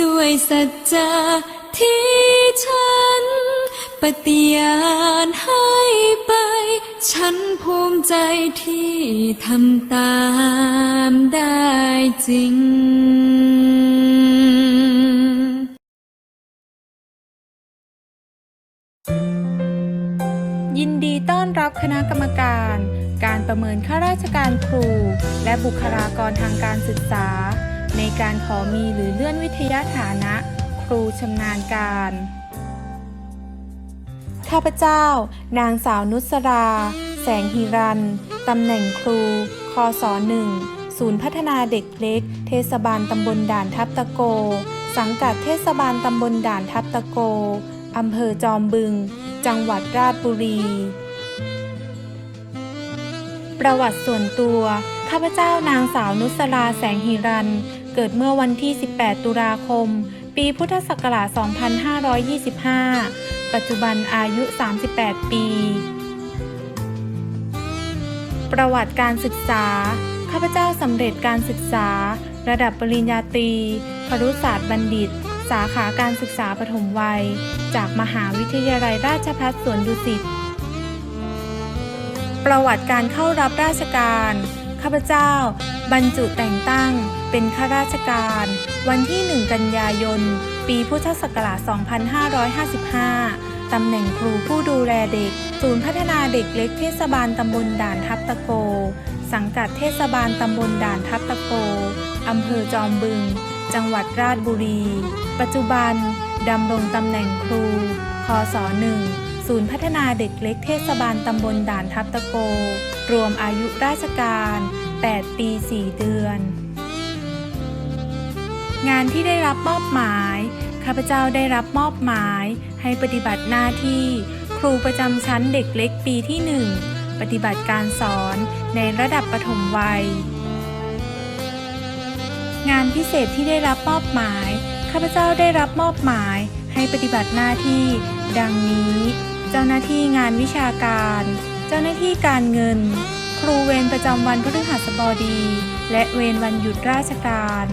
ด้วยสัจจะที่ฉัน ปฏิญาณให้ไป ฉันภูมิใจที่ทำตามได้จริง ยินดีต้อนรับคณะกรรมการ การประเมินข้าราชการครู และบุคลากรทางการศึกษา ในการขอมีหรือเลื่อนวิทยาฐานะ ครูชำนาญการ ข้าพเจ้า นางสาวนุสรา แสงหิรันตำแหน่งครู คศหนึ่งศูนย์พัฒนาเด็กเล็ก เทศบาลตำบลด่านทับตะโก สังกัดเทศบาลตำบลด่านทับตะโกอำเภอจอมบึง จังหวัดราชบุรี ประวัติส่วนตัว ข้าพเจ้านางสาวนุสราแสงหิรัน เกิดเมื่อวันที่ 18 ตุลาคม ปีพุทธศักราช 2525 ปัจจุบันอายุ 38 ปี ประวัติการศึกษา ข้าพเจ้าสำเร็จการศึกษา ระดับปริญญาตรีครุศาสตร์บัณฑิต สาขาการศึกษาปฐมวัย จากมหาวิทยาลัยราชภัฏสวนดุสิต ประวัติการเข้ารับราชการ ข้าพเจ้า บรรจุแต่งตั้งเป็นข้าราชการ วันที่ 1 กันยายน ปีพุทธศักราช 2555 ตำแหน่งครูผู้ดูแลเด็ก ศูนย์พัฒนาเด็กเล็กเทศบาลตำบลด่านทับตะโก สังกัดเทศบาลตำบลด่านทับตะโก อำเภอจอมบึง จังหวัดราชบุรี ปัจจุบันดำรงตำแหน่งครู คศ1ศูนย์พัฒนาเด็กเล็กเทศบาลตำบลด่านทับตะโก รวมอายุราชการ 8 ปี 4 เดือน งานที่ได้รับมอบหมาย ข้าพเจ้าได้รับมอบหมาย ให้ปฏิบัติหน้าที่ ครูประจำชั้นเด็กเล็กปีที่1ปฏิบัติการสอนในระดับประถมวัย งานพิเศษที่ได้รับมอบหมาย ข้าพเจ้าได้รับมอบหมาย ให้ปฏิบัติหน้าที่ ดังนี้ เจ้าหน้าที่งานวิชาการ เจ้าหน้าที่การเงิน ครูเวรประจำวันพฤหัสบดี และเวรวันหยุดราชการ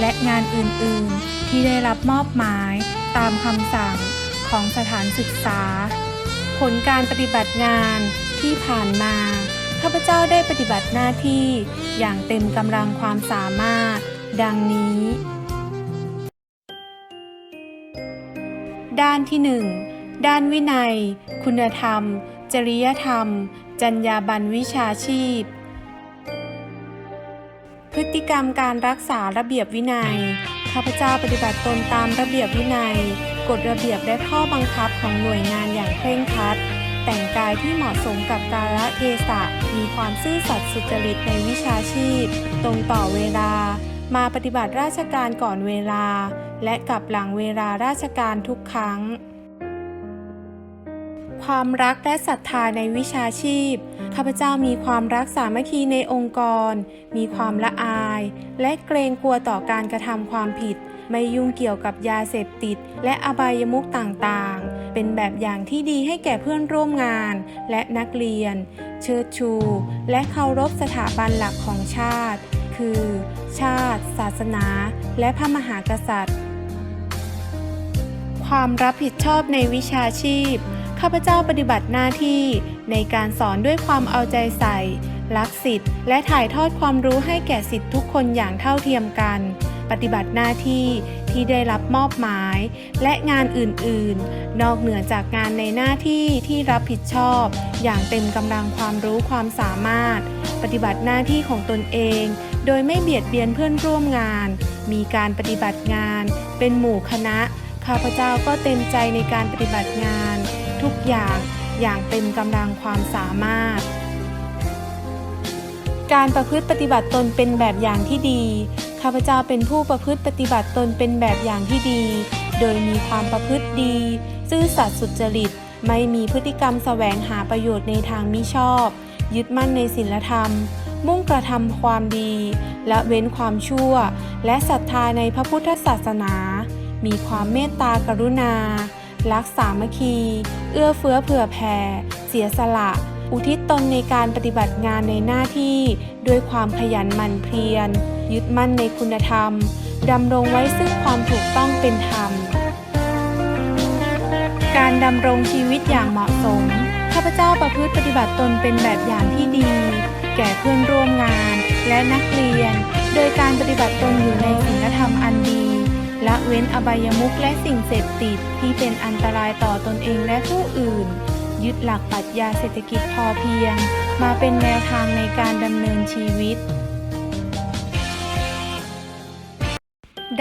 และงานอื่นๆ ที่ได้รับมอบหมายตามคำสั่งของสถานศึกษา ผลการปฏิบัติงานที่ผ่านมาข้าพเจ้าได้ปฏิบัติหน้าที่อย่างเต็มกำลังความสามารถ ดังนี้ ด้านที่ 1 ด้านวินัย คุณธรรม จริยธรรม จรรยาบรรณวิชาชีพ พฤติกรรมการรักษาระเบียบวินัย ข้าพเจ้าปฏิบัติตนตามระเบียบวินัย กฎระเบียบและข้อบังคับของหน่วยงานอย่างเคร่งครัด แต่งกายที่เหมาะสมกับกาลเทศะ มีความซื่อสัตย์สุจริตในวิชาชีพ ตรงต่อเวลา มาปฏิบัติราชการก่อนเวลา และกลับหลังเวลาราชการทุกครั้ง ความรักและศรัทธาในวิชาชีพ ข้าพเจ้ามีความรักสามัคคีในองค์กร มีความละอาย และเกรงกลัวต่อการกระทำความผิด ไม่ยุ่งเกี่ยวกับยาเสพติด และอบายมุขต่างๆ เป็นแบบอย่างที่ดีให้แก่เพื่อนร่วมงานและนักเรียน เชิดชู และเคารพสถาบันหลักของชาติ คือ ชาติ ศาสนา และพระมหากษัตริย์ ความรับผิดชอบในวิชาชีพ ข้าพเจ้าปฏิบัติหน้าที่ในการสอนด้วยความเอาใจใส่ รักสิทธิ์และถ่ายทอดความรู้ให้แก่สิทธิทุกคนอย่างเท่าเทียมกัน ปฏิบัติหน้าที่ที่ได้รับมอบหมาย และงานอื่นๆ นอกเหนือจากงานในหน้าที่ที่รับผิดชอบ อย่างเต็มกำลังความรู้ความสามารถ ปฏิบัติหน้าที่ของตนเอง โดยไม่เบียดเบียนเพื่อนร่วมงาน มีการปฏิบัติงาน เป็นหมู่คณะ ข้าพเจ้าก็เต็มใจในการปฏิบัติงาน ทุกอย่างอย่างเต็มกำลังความสามารถ การประพฤติปฏิบัติตนเป็นแบบอย่างที่ดี ข้าพเจ้าเป็นผู้ประพฤติปฏิบัติตนเป็นแบบอย่างที่ดี โดยมีความประพฤติดี ซื่อสัตย์สุจริต ไม่มีพฤติกรรมแสวงหาประโยชน์ในทางมิชอบ ยึดมั่นในศีลธรรม มุ่งกระทำความดี และเว้นความชั่ว และศรัทธาในพระพุทธศาสนา มีความเมตตากรุณา รักสามัคคี เอื้อเฟื้อเผื่อแผ่เสียสละ อุทิศตนในการปฏิบัติงานในหน้าที่ด้วยความขยันหมั่นเพียร ยึดมั่นในคุณธรรมดำรงไว้ซึ่งความถูกต้องเป็นธรรม การดำรงชีวิตอย่างเหมาะสม ข้าพเจ้าประพฤติปฏิบัติตนเป็นแบบอย่างที่ดี แก่เพื่อนร่วมงานและนักเรียน โดยการปฏิบัติตนอยู่ในศีลธรรมอันดี ละเว้นอบายมุขและสิ่งเสพติดที่เป็นอันตรายต่อตนเองและผู้อื่น ยึดหลักปรัชญาเศรษฐกิจพอเพียง มาเป็นแนวทางในการดำเนินชีวิต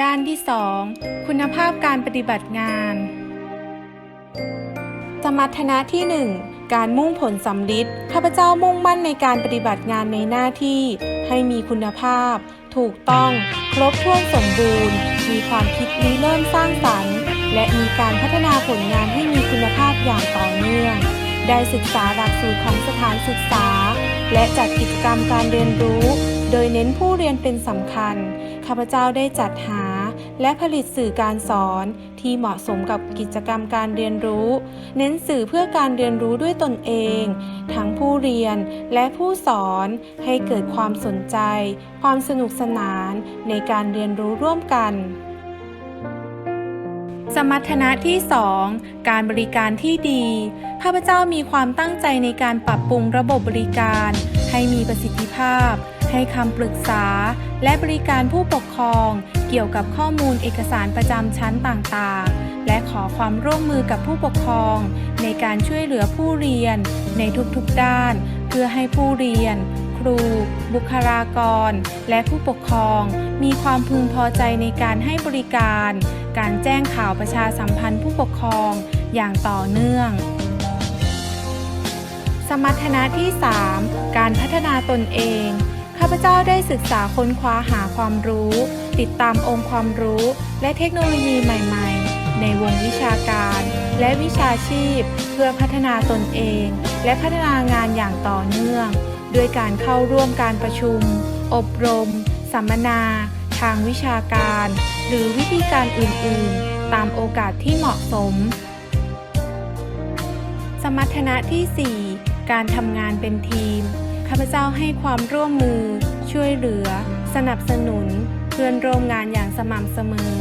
ด้านที่ 2 คุณภาพการปฏิบัติงาน สมรรถนะที่ 1 การมุ่งผลสำลิดข้าพเจ้ามุ่งมั่นในการปฏิบัติงานในหน้าที่ ให้มีคุณภาพ ถูกต้อง ครบถ้วนสมบูรณ์ มีความคิดริเริ่มสร้างสรรค์ และมีการพัฒนาผลงานให้มีคุณภาพอย่างต่อเนื่อง ได้ศึกษาหลักสูตรของสถานศึกษา และจัดกิจกรรมการเรียนรู้ โดยเน้นผู้เรียนเป็นสำคัญ ข้าพเจ้าได้จัดหา และผลิตสื่อการสอนที่เหมาะสมกับกิจกรรมการเรียนรู้ เน้นสื่อเพื่อการเรียนรู้ด้วยตนเอง ทั้งผู้เรียนและผู้สอนให้เกิดความสนใจ ความสนุกสนานในการเรียนรู้ร่วมกันสมรรถนะที่ 2 การบริการที่ดี ข้าพเจ้ามีความตั้งใจในการปรับปรุงระบบบริการ ให้มีประสิทธิภาพ ให้คำปรึกษา และบริการผู้ปกครอง เกี่ยวกับข้อมูลเอกสารประจำชั้นต่างๆ และขอความร่วมมือกับผู้ปกครอง ในการช่วยเหลือผู้เรียน ในทุกๆด้าน เพื่อให้ผู้เรียน ครู บุคลากร และผู้ปกครอง มีความพึงพอใจในการให้บริการ การแจ้งข่าวประชาสัมพันธ์ผู้ปกครอง อย่างต่อเนื่องสมรรถนะที่ 3 การพัฒนาตนเอง ข้าพเจ้าได้ศึกษาค้นคว้าหาความรู้ ติดตามองค์ความรู้ และเทคโนโลยีใหม่ๆ ในวงวิชาการ และวิชาชีพ เพื่อพัฒนาตนเอง และพัฒนางานอย่างต่อเนื่อง ด้วยการเข้าร่วมการประชุม อบรม สัมมนา ทางวิชาการ หรือวิธีการอื่นๆ ตามโอกาสที่เหมาะสม สมรรถนะที่ 4 การทำงานเป็นทีม ข้าพเจ้าให้ความร่วมมือ ช่วยเหลือ สนับสนุน เพื่อนร่วมงานอย่างสม่ำเสมอ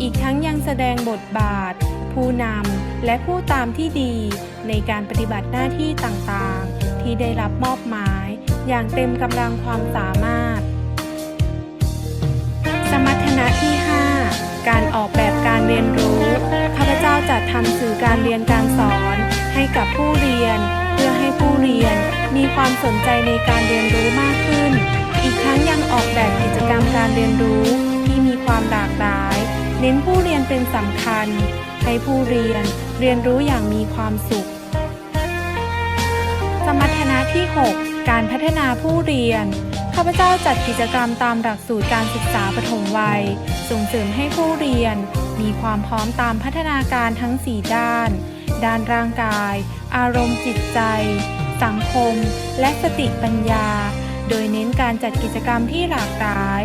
อีกทั้งยังแสดงบทบาท ผู้นำและผู้ตามที่ดี ในการปฏิบัติหน้าที่ต่างๆ ที่ได้รับมอบหมาย อย่างเต็มกำลังความสามารถ สมรรถนะที่ 5 การออกแบบการเรียนรู้ ข้าพเจ้าจัดทำสื่อการเรียนการสอน ให้กับผู้เรียน เพื่อให้ผู้เรียน ความสนใจในการเรียนรู้มากขึ้น อีกทั้งยังออกแบบกิจกรรมการเรียนรู้ที่มีความหลากหลาย เน้นผู้เรียนเป็นสำคัญ ให้ผู้เรียนเรียนรู้อย่างมีความสุข สมรรถนะที่ 6 การพัฒนาผู้เรียน ข้าพเจ้าจัดกิจกรรมตามหลักสูตรการศึกษาปฐมวัย ส่งเสริมให้ผู้เรียน มีความพร้อมตามพัฒนาการทั้ง 4 ด้าน ด้านร่างกาย อารมณ์จิตใจ สังคม และสติปัญญา โดยเน้นการจัดกิจกรรมที่หลากหลาย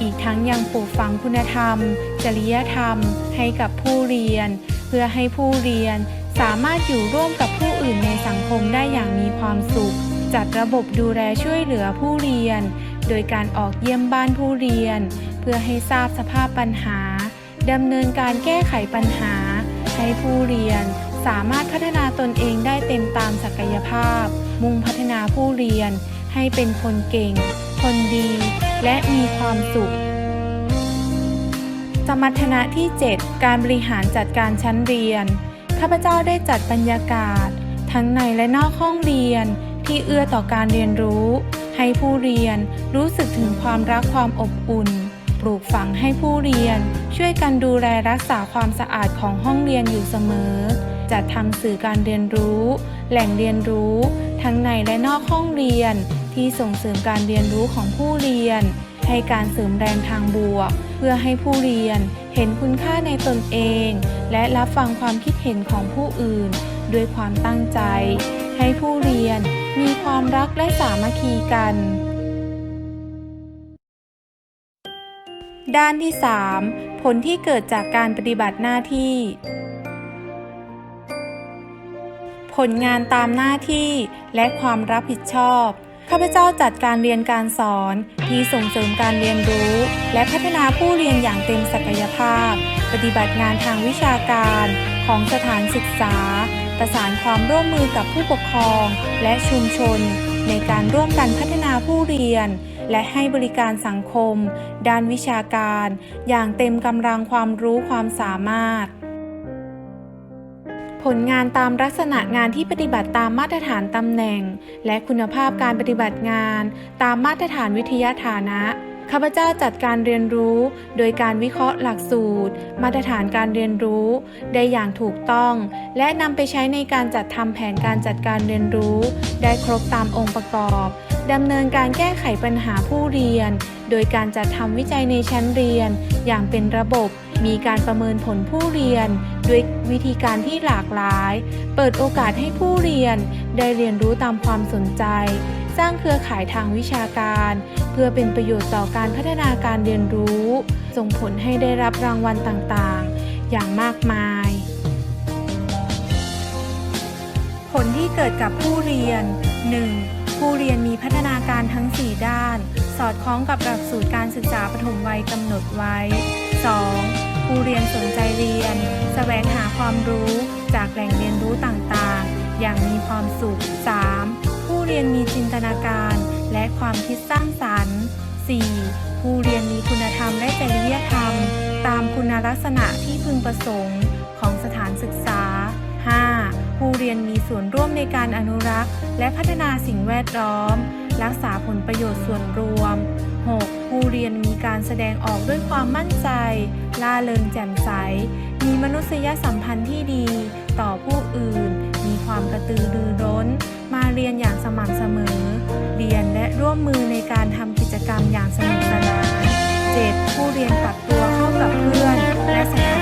อีกทั้งยังปลูกฝังคุณธรรม จริยธรรม ให้กับผู้เรียน เพื่อให้ผู้เรียนสามารถอยู่ร่วมกับผู้อื่นในสังคมได้อย่างมีความสุข จัดระบบดูแลช่วยเหลือผู้เรียน โดยการออกเยี่ยมบ้านผู้เรียน เพื่อให้ทราบสภาพปัญหาดำเนินการแก้ไขปัญหา ให้ผู้เรียน สามารถพัฒนาตนเองได้เต็มตามศักยภาพ มุ่งพัฒนาผู้เรียน ให้เป็นคนเก่ง คนดี และมีความสุข สมรรถนะที่ 7 การบริหารจัดการชั้นเรียน ข้าพเจ้าได้จัดบรรยากาศ ทั้งในและนอกห้องเรียน ที่เอื้อต่อการเรียนรู้ ให้ผู้เรียนรู้สึกถึงความรักความอบอุ่นปลูกฝังให้ผู้เรียน ช่วยกันดูแลรักษาความสะอาดของห้องเรียนอยู่เสมอ จัดทำสื่อการเรียนรู้ แหล่งเรียนรู้ ทั้งในและนอกห้องเรียน ที่ส่งเสริมการเรียนรู้ของผู้เรียน ให้การเสริมแรงทางบวก เพื่อให้ผู้เรียนเห็นคุณค่าในตนเอง และรับฟังความคิดเห็นของผู้อื่น ด้วยความตั้งใจ ให้ผู้เรียนมีความรักและสามัคคีกัน ด้านที่ 3 ผลที่เกิดจากการปฏิบัติหน้าที่ ผลงานตามหน้าที่และความรับผิดชอบ ข้าพเจ้าจัดการเรียนการสอนที่ส่งเสริมการเรียนรู้ และพัฒนาผู้เรียนอย่างเต็มศักยภาพ ปฏิบัติงานทางวิชาการของสถานศึกษา ประสานความร่วมมือกับผู้ปกครอง และชุมชน ในการร่วมกันพัฒนาผู้เรียน และให้บริการสังคม ด้านวิชาการ อย่างเต็มกำลังความรู้ความสามารถ ผลงานตามลักษณะงานที่ปฏิบัติตามมาตรฐานตำแหน่ง และคุณภาพการปฏิบัติงาน ตามมาตรฐานวิทยาฐานะข้าพเจ้าจัดการเรียนรู้ โดยการวิเคราะห์หลักสูตร มาตรฐานการเรียนรู้ ได้อย่างถูกต้อง และนำไปใช้ในการจัดทำแผนการจัดการเรียนรู้ ได้ครบตามองค์ประกอบดำเนินการแก้ไขปัญหาผู้เรียน โดยการจัดทำวิจัยในชั้นเรียน อย่างเป็นระบบ มีการประเมินผลผู้เรียน ด้วยวิธีการที่หลากหลาย เปิดโอกาสให้ผู้เรียน ได้เรียนรู้ตามความสนใจ สร้างเครือข่ายทางวิชาการ เพื่อเป็นประโยชน์ต่อการพัฒนาการเรียนรู้ ส่งผลให้ได้รับรางวัลต่างๆ อย่างมากมาย ผลที่เกิดกับผู้เรียน 1. ผู้เรียนมีพัฒนาการทั้ง 4 ด้าน สอดคล้องกับหลักสูตรการศึกษาปฐมวัยกำหนดไว้ 2. ผู้เรียนสนใจเรียนแสวงหาความรู้จากแหล่งเรียนรู้ต่างๆ อย่างมีความสุข 3. ผู้เรียนมีจินตนาการและความคิดสร้างสรรค์ 4. ผู้เรียนมีคุณธรรมและจริยธรรม ตามคุณลักษณะที่พึงประสงค์ของสถานศึกษา 5. ผู้เรียนมีส่วนร่วมในการอนุรักษ์ และพัฒนาสิ่งแวดล้อม รักษาผลประโยชน์ส่วนรวม 6. ผู้เรียนมีการแสดงออกด้วยความมั่นใจ ล่าเริงแจ่มใส มีมนุษยสัมพันธ์ที่ดี ต่อผู้อื่น มีความกระตือรือร้น มาเรียนอย่างสม่ำเสมอ เรียนและร่วมมือในการทำกิจกรรมอย่างสนุกสนาน 7. ผู้เรียนปรับตัวเข้ากับเพื่อนและสถาน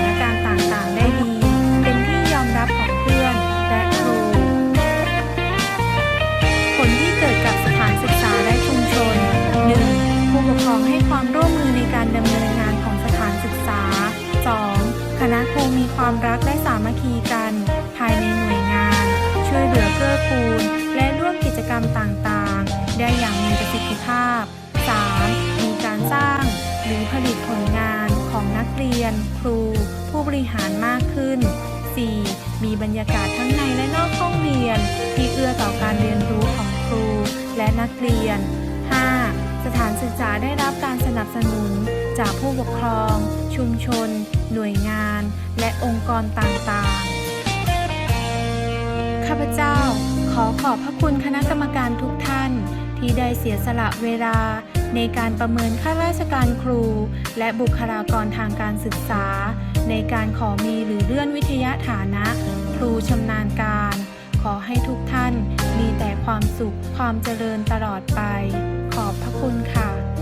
รียน ครู ผู้บริหารมากขึ้น 4. มีบรรยากาศทั้งในและนอกห้องเรียน ที่เอื้อต่อการเรียนรู้ของครูและนักเรียน 5. สถานศึกษาได้รับการสนับสนุน จากผู้ปกครอง ชุมชน หน่วยงาน และองค์กรต่างๆ ข้าพเจ้า ขอขอบพระคุณคณะกรรมการทุกท่าน ที่ได้เสียสละเวลา ในการประเมินข้าราชการครู และบุคลากรทางการศึกษา ในการขอมีหรือเลื่อนวิทยาฐานะ ครูชำนาญการ ขอให้ทุกท่านมีแต่ความสุขความเจริญตลอดไป ขอบพระคุณค่ะ